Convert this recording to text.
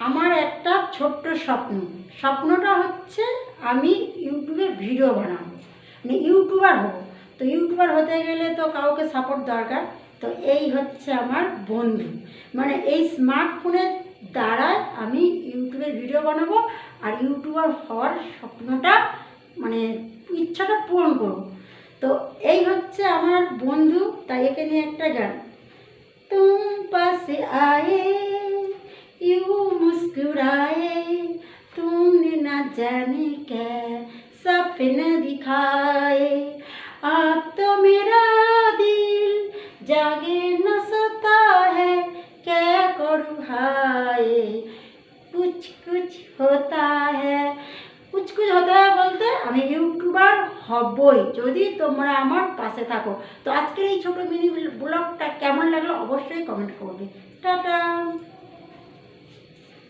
আমার একটা ছোট্ট স্বপ্ন। স্বপ্নটা হচ্ছে আমি ইউটিউবে ভিডিও বানাবো। মানে ইউটিউবার হব। তো ইউটিউবার হতে গেলে তো কাউকে সাপোর্ট দরকার। তো এই হচ্ছে আমার বন্ধু। মানে এই স্মার্টফোনের দ্বারা আমি ইউটিউবে ভিডিও বানাবো আর ইউটিউবার হওয়ার স্বপ্নটা মানে ইচ্ছাটা পূরণ করব। তো এই হচ্ছে আমার বন্ধু। তাই একে নিয়ে একটা গান। তুম পাশে আয়ে मुस्कुराए तुमने न जाने क्या सपना दिखाए अब तो मेरा दिल जागे न सोता है क्या करूँ हाय कुछ कुछ होता है কুচ কুচ হতে হয় বলতে আমি ইউটিউবার হবই যদি তোমরা আমার পাশে থাকো তো আজকের এই ছোটো মিনি ব্লগটা কেমন লাগলো অবশ্যই কমেন্ট করবে টাটা